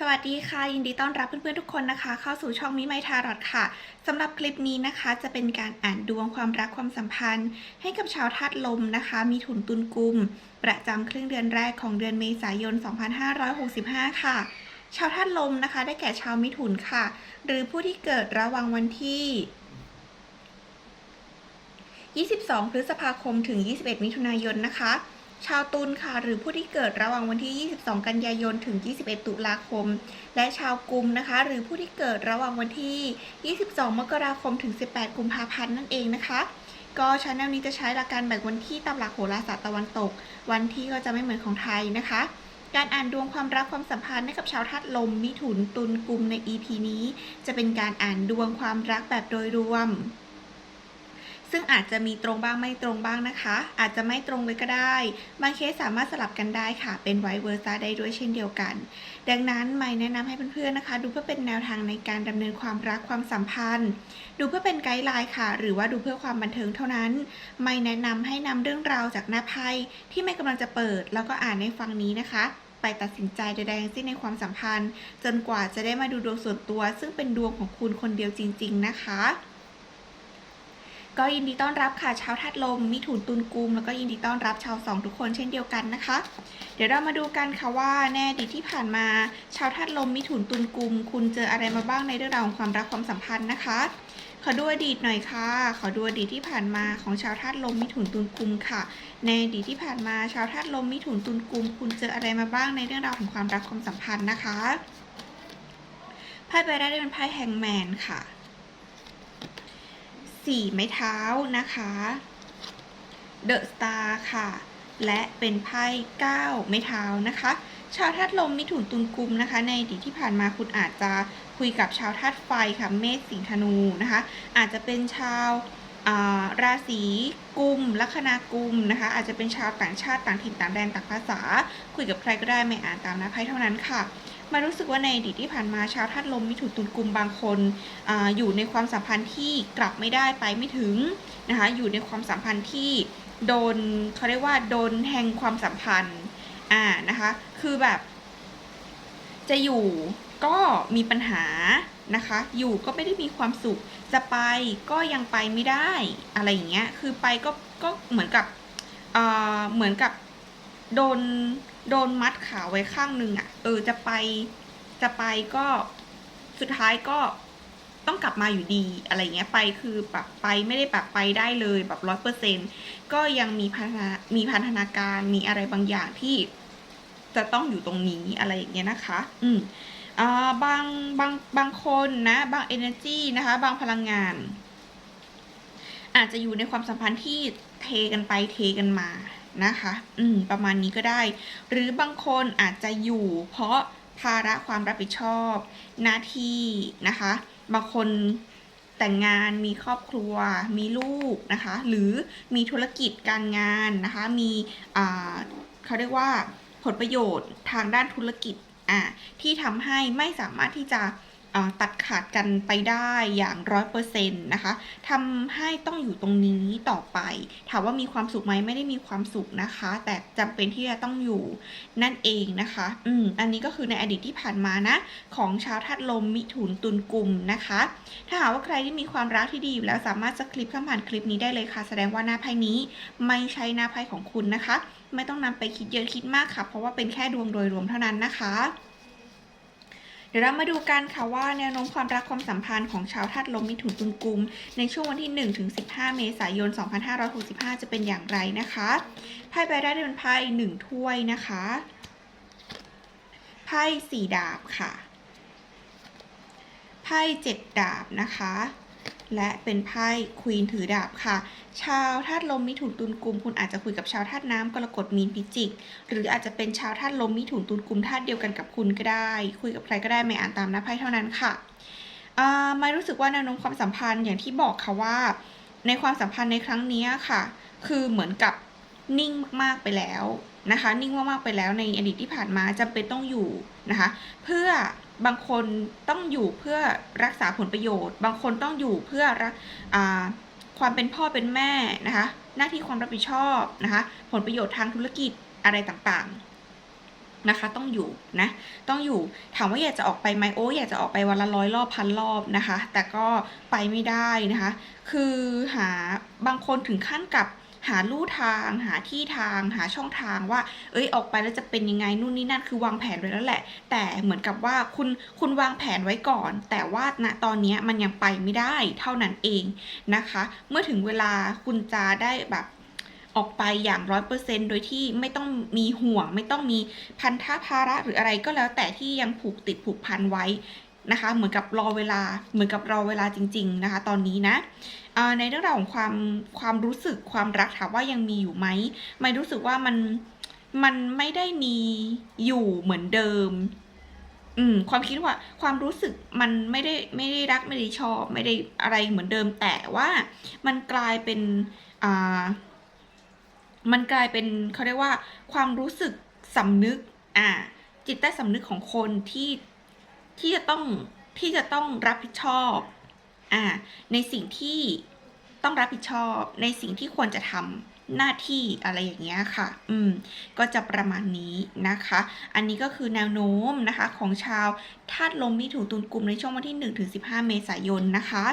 สวัสดีค่ะ ยินดีต้อนรับเพื่อนๆทุกคนนะคะ เข้าสู่ช่องมิไมทารอดค่ะสำหรับคลิปนี้นะคะ จะเป็นการอ่านดวงความรักความสัมพันธ์ ให้กับชาวธาตุลมนะคะ มีถุนตุนกุม ประจำครึ่งเดือนแรกของเดือนเมษายน 2565 ค่ะ ชาวธาตุลมนะคะ ได้แก่ชาวมิถุนค่ะ หรือผู้ที่เกิดระหว่างวันที่ 22 พฤษภาคมถึง 21 มิถุนายนนะคะ ชาวตุลค่ะ หรือผู้ที่เกิดระหว่างวันที่ 22 กันยายน ถึง 21 ตุลาคม และชาวกุมนะคะ หรือผู้ที่เกิดระหว่างวันที่ 22 มกราคม ถึง 18 กุมภาพันธ์นั่นเองนะคะ ก็ชาแนลนี้จะใช้หลักการแบ่งวันที่ตามหลักโหราศาสตร์ตะวันตก วันที่ก็จะไม่เหมือนของไทยนะคะ การอ่านดวงความรักความสัมพันธ์ให้กับชาวธาตุลม มิถุน ตุล กุมใน EP นี้ จะเป็นการอ่านดวงความรักแบบโดยรวม ซึ่งอาจจะมีตรงบ้างไม่ตรงบ้างนะคะ อาจจะไม่ตรงเลยก็ได้ บางเคสสามารถสลับกันได้ค่ะ เป็นไวเวอร์ซ่าได้ด้วยเช่นเดียวกัน ดังนั้นไม่แนะนำให้เพื่อนๆนะคะ ดูเพื่อเป็นแนวทางในการดำเนินความรักความสัมพันธ์ ดูเพื่อเป็นไกด์ไลน์ค่ะ หรือว่าดูเพื่อความบันเทิงเท่านั้น ไม่แนะนำให้นำเรื่องราวจากหน้าไพ่ที่ไม่กำลังจะเปิด แล้วก็อ่านในฟังนี้นะคะไปตัดสินใจใดๆทั้งสิ้นในความสัมพันธ์ จนกว่าจะได้มาดูดวงส่วนตัว ซึ่งเป็นดวงของคุณคนเดียวจริง ๆ นะคะ ก็ยินดีต้อนรับค่ะชาวธาตุลม มิถุนตุลกุม แล้วก็ยินดีต้อนรับชาวสองทุกคนเช่นเดียวกันนะคะ เดี๋ยวเรามาดูกันค่ะว่าแน่ดีที่ผ่านมา ชาวธาตุลมมิถุนตุลกุม คุณเจออะไรมาบ้างในเรื่องราวของความรักความสัมพันธ์นะคะ ขอดูอดีตหน่อยค่ะ ขอดูอดีตที่ผ่านมาของชาวธาตุลมมิถุนตุลกุมค่ะ ในอดีตที่ผ่านมาชาวธาตุลมมิถุนตุลกุม คุณเจออะไรมาบ้างในเรื่องราวของความรักความสัมพันธ์นะคะไพ่ใบแรกเป็นไพ่แฮงแมนค่ะ สี่ไม้เท้านะคะเดอะสตาร์ค่ะ และเป็นไพ่เก้าไม้เท้านะคะ ชาวธาตุลมมิถุนตุลกุมนะคะ ในอดีตที่ผ่านมาคุณอาจจะคุยกับชาวธาตุไฟค่ะเมษสิงห์ธนูนะคะ อาจจะเป็นชาวาราศีกุมลัคนากุมนะคะ อาจจะเป็นชาวต่างชาติต่างถิ่นต่างแดนต่างภาษา คุยกับใครก็ได้ไม่อ่านตามนะไพ่เท่านั้นค่ะ มารู้สึกว่าในอดีตที่ผ่านมาชาวธาตุลมมิถุนตุลกุมบางคนออยู่ในความสัมพันธ์ที่กลับไม่ได้ไปไม่ถึงนะคะอยู่ในความสัมพันธ์ที่โดนเขาเรียกว่าโดนแห่งความสัมพันธ์อ่านะคะคือแบบ จะอยู่ก็มีปัญหานะคะ อยู่ก็ไม่ได้มีความสุข จะไปก็ยังไปไม่ได้อะไรอย่างเงี้ย คือไปก็ก็เหมือนกับ เอ่อ เหมือนกับโดน โดนมัดขาไว้ข้างหนึ่งอะ่ะ เออจะไปจะไปก็สุดท้ายก็ต้องกลับมาอยู่ดีอะไรเงี้ยไปคือแบบไปไม่ได้แบบไปได้เลยแบบร้อยเปอร์เซ็นก็ยังมีพัฒนามีพัฒนาการมีอะไรบางอย่างที่จะต้องอยู่ตรงนี้อะไรอย่างเงี้ยนะคะ อืมอ่าบางบางบางคนนะ บาง energy นะคะ บางพลังงาน อาจจะอยู่ในความสัมพันธ์ที่เทกันไปเทกันมา นะคะ อืม ประมาณนี้ก็ได้ หรือบางคนอาจจะอยู่ เพราะภาระความรับผิดชอบ หน้าที่นะคะ บางคนแต่งงานมีครอบครัว มีลูกนะคะ หรือมีธุรกิจการงานนะคะ มีอ่าเขาเรียกว่าผลประโยชน์ทางด้านธุรกิจอ่าที่ทำให้ไม่สามารถที่จะอ่า ตัดขาดกันไปได้อย่างร้อยเปอร์เซ็นต์นะคะทำให้ต้องอยู่ตรงนี้ต่อไป ถามว่ามีความสุขไหมไม่ได้มีความสุขนะคะ แต่จำเป็นที่จะต้องอยู่นั่นเองนะคะ อืมอันนี้ก็คือในอดีตที่ผ่านมานะ ของชาวธาตุลมมิถุนตุลกุมนะคะ ถ้าหากว่าใครที่มีความรักที่ดีอยู่แล้วสามารถสคลิปข้ามผ่านคลิปนี้ได้เลยค่ะ แสดงว่าหน้าไพ่นี้ไม่ใช่หน้าไพ่ของคุณนะคะ ไม่ต้องนำไปคิดเยอะคิดมากค่ะ เพราะว่าเป็นแค่ดวงโดยรวมเท่านั้นนะคะ เดี๋ยวเรามาดูกันค่ะว่าแนวโน้มความรักความสัมพันธ์ของชาวธาตุลมมิถุนตุลกุม ในช่วงวันที่1ถึง15 เมษายน 2565 จะเป็นอย่างไรนะคะไพ่ใบแรกเป็นไพ่หนึ่งถ้วยนะคะไพ่สี่ดาบค่ะไพ่เจ็ดดาบนะคะ และเป็นไพ่ควีนถือดาบค่ะ ชาวธาตุลมมิถุนตุลกุม คุณอาจจะคุยกับชาวธาตุน้ำกรกฎมีนพิจิก หรืออาจจะเป็นชาวธาตุลมมิถุนตุลกุมธาตุเดียวกันกับคุณก็ได้ คุยกับใครก็ได้ไม่อ่านตามหน้าไพ่เท่านั้นค่ะาไม่รู้สึกว่าแนวโน้มความสัมพันธ์อย่างที่บอกค่ะว่า ในความสัมพันธ์ในครั้งนี้ค่ะ คือเหมือนกับนิ่งมากๆไปแล้วนะคะ นิ่งมากๆไปแล้วในอดีตที่ผ่านมาจำเป็นต้องอยู่นะคะ เพื่อ บางคนต้องอยู่เพื่อรักษาผลประโยชน์ บางคนต้องอยู่เพื่อรักความเป็นพ่อเป็นแม่นะคะ หน้าที่ความรับผิดชอบนะคะ ผลประโยชน์ทางธุรกิจอะไรต่างๆนะคะ ต้องอยู่นะ ต้องอยู่ ถามว่าอยากจะออกไปไหมโอ้อยากจะออกไปวันละร้อยรอบพันรอบนะคะ แต่ก็ไปไม่ได้นะคะ คือหาบางคนถึงขั้นกับ หาลู่ทาง หาที่ทาง หาช่องทางว่า เอ้ยออกไปแล้วจะเป็นยังไงนู่นนี่นั่นคือวางแผนไว้แล้วแหละ แต่เหมือนกับว่าคุณคุณวางแผนไว้ก่อน แต่ว่าณตอนนี้มันยังไปไม่ได้เท่านั้นเองนะคะ เมื่อถึงเวลาคุณจะได้แบบออกไปอย่างร้อยเปอร์เซนโดยที่ไม่ต้องมีห่วง ไม่ต้องมีพันธะภาระหรืออะไรก็แล้วแต่ที่ยังผูกติดผูกพันไว้ นะคะ เหมือนกับรอเวลา เหมือนกับรอเวลาจริง ๆ นะคะ ตอนนี้นะในเรื่องราวของความความรู้สึกความรักถามว่ายังมีอยู่ไหมไม่รู้สึกว่ามันมันไม่ได้มีอยู่เหมือนเดิม อืม ความคิดว่า ความรู้สึกมันไม่ได้ไม่ได้รักไม่ได้ชอบ ไม่ได้อะไรเหมือนเดิม แต่ว่ามันกลายเป็นอ่ามันกลายเป็นเขาเรียกว่า ความรู้สึกสำนึก อ่า จิตใต้สำนึกของคนที่ ที่จะต้องที่จะต้องรับผิดชอบอ่าในสิ่งที่ต้องรับผิดชอบในสิ่งที่ควรจะทำ หน้าที่อะไรอย่างเงี้ยค่ะ อืม ก็จะประมาณนี้นะคะ อันนี้ก็คือแนวโน้มนะคะของชาวธาตุลมมิถุนตุลกลุ่มในช่วงวันที่1ถึง15 เมษายนนะคะ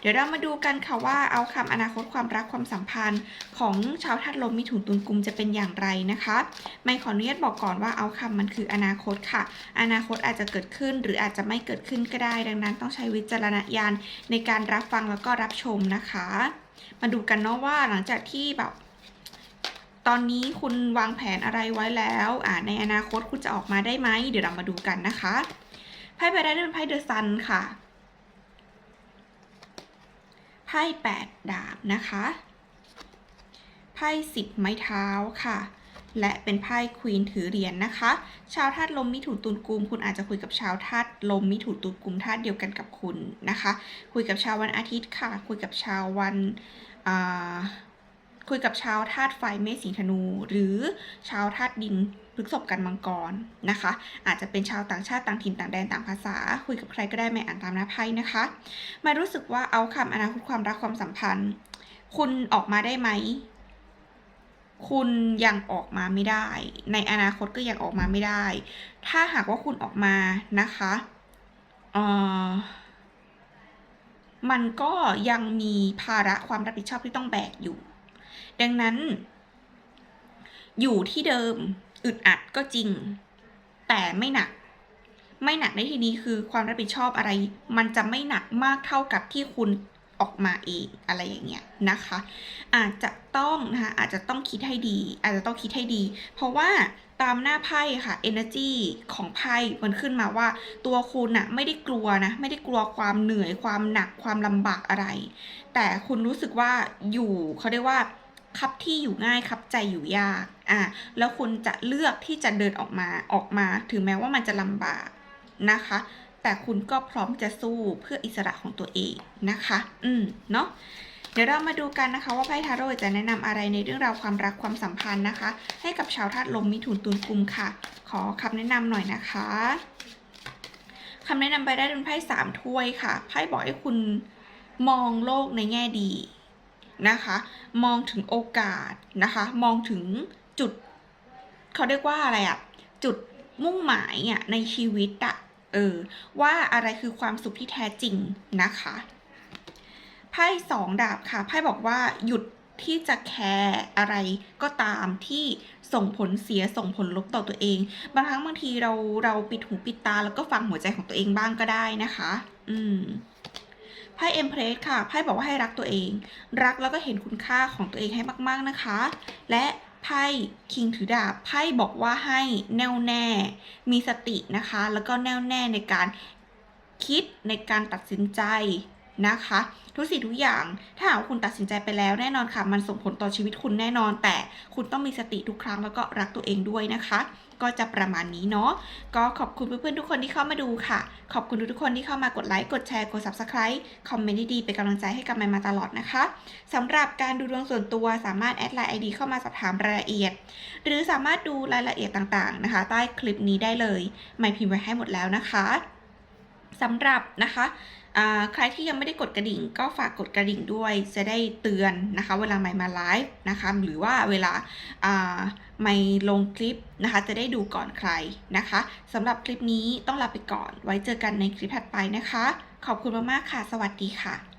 เดี๋ยวเรามาดูกันค่ะว่าเอาคำอนาคตความรักความสัมพันธ์ของชาวธาตุลมมิถุนตุลกลุ่มจะเป็นอย่างไรนะคะ ไม่ขออนุญาตบอกก่อนว่าเอาคำมันคืออนาคตค่ะ อนาคตอาจจะเกิดขึ้นหรืออาจจะไม่เกิดขึ้นก็ได้ ดังนั้นต้องใช้วิจารณญาณในการรับฟังแล้วก็รับชมนะคะ มาดูกันเนาะว่าหลังจากที่แบบ ตอนนี้คุณวางแผนอะไรไว้แล้วอ่าในอนาคตคุณจะออกมาได้ไหมเดี๋ยวเรามาดูกันนะคะไพ่ใบแรกเป็นไพ่เดอะซันค่ะไพ่แปดดาบนะคะไพ่สิบไม้เท้าค่ะ และเป็นไพ่ควีนถือเหรียญนนะคะ ชาวธาตุลมมิถุนตุลกุมคุณอาจจะคุยกับชาวธาตุลมมิถุนตุลกุมธาตุเดียวกันกับคุณนะคะ คุยกับชาววันอาทิตย์ค่ะ คุยกับชาววันอ่า คุยกับชาวธาตุไฟเมษสิงธนู หรือชาวธาตุดินพฤษภกันมังกรนะคะ อาจจะเป็นชาวต่างชาติต่างถิ่นต่างแดนต่างภาษา คุยกับใครก็ได้ไม่อ่านตามหน้าไพ่นะคะมารู้สึกว่าเอาคำอนาคตความรักความสัมพันธ์ คุณออกมาได้ไหมคุณยังออกมาไม่ได้ ในอนาคตก็ยังออกมาไม่ได้ ถ้าหากว่าคุณออกมานะคะเออมันก็ยังมีภาระความรับผิดชอบที่ต้องแบกอยู่ ดังนั้น อยู่ที่เดิมอึดอัดก็จริง แต่ไม่หนัก ไม่หนักในที่นี้คือความรับผิดชอบอะไร มันจะไม่หนักมากเท่ากับที่คุณออกมาเองอะไรอย่างเงี้ยนะคะ อาจจะต้องนะคะอาจจะต้องคิดให้ดี อาจจะต้องคิดให้ดี เพราะว่าตามหน้าไพ่ค่ะ energy ของไพ่มันขึ้นมาว่า ตัวคุณน่ะไม่ได้กลัวนะ ไม่ได้กลัวความเหนื่อยความหนักความลำบากอะไร แต่คุณรู้สึกว่าอยู่เขาเรียกว่า คับที่อยู่ง่ายคับใจอยู่ยากอะแล้วคุณจะเลือกที่จะเดินออกมาออกมา ถึงแม้ว่ามันจะลำบากนะคะ แต่คุณก็พร้อมจะสู้เพื่ออิสระของตัวเองนะคะ อืมเนาะเดี๋ยวเรามาดูกันนะคะว่าไพ่ทาโร่จะแนะนำอะไรในเรื่องราวความรักความสัมพันธ์นะคะ ให้กับชาวธาตุลมมิถุนตุลกุมค่ะ ขอคำแนะนำหน่อยนะคะคำแนะนำไปได้เป็นไพ่สามถ้วยค่ะ ไพ่บอกให้คุณมองโลกในแง่ดี นะคะ มองถึงโอกาสนะคะ มองถึงจุดเขาเรียกว่าอะไรอะจุดมุ่งหมายอะในชีวิตอะเออว่าอะไรคือความสุขที่แท้จริงนะคะไพ่สองดาบค่ะไพ่บอกว่าหยุดที่จะแคร์อะไรก็ตามที่ส่งผลเสียส่งผลลบต่อตัวเอง บางครั้งบางทีเราเราปิดหูปิดตาแล้วก็ฟังหัวใจของตัวเองบ้างก็ได้นะคะ อืม ไพ่เอ็มเพรสค่ะไพ่บอกว่าให้รักตัวเอง รักแล้วก็เห็นคุณค่าของตัวเองให้มาก ๆนะคะ และไพ่คิงถือดาบไพ่บอกว่าให้แน่วแน่ มีสตินะคะ แล้วก็แน่วแน่ในการคิดในการตัดสินใจนะคะ ทุกสิ่งทุกอย่างถ้าหากคุณตัดสินใจไปแล้วแน่นอนค่ะ มันส่งผลต่อชีวิตคุณแน่นอน แต่คุณต้องมีสติทุกครั้งแล้วก็รักตัวเองด้วยนะคะ ก็จะประมาณนี้เนาะก็ขอบคุณเพื่อนๆทุกคนที่เข้ามาดูค่ะ ขอบคุณทุกๆคนที่เข้ามากดไลค์กดแชร์กด subscribe คอมเมนต์ดีๆเป็นกำลังใจให้กับแม่มาตลอดนะคะสำหรับการดูดวงส่วนตัวสามารถแอดไลน์ไอเข้ามาสอบถามรายละเอียด หรือสามารถดูรายละเอียดต่างๆนะคะ ใต้คลิปนี้ได้เลย ไม่พิมพ์ไว้ให้หมดแล้วนะคะ สำหรับนะคะใครที่ยังไม่ได้กดกระดิ่ง ก็ฝากกดกระดิ่งด้วยจะได้เตือนนะคะ เวลาใหม่มาไลฟ์นะคะหรือว่าเวลาอ่าใหม่ลงคลิปนะคะ จะได้ดูก่อนใครนะคะสำหรับคลิปนี้ต้องลาไปก่อน ไว้เจอกันในคลิปถัดไปนะคะ ขอบคุณมากๆค่ะ สวัสดีค่ะ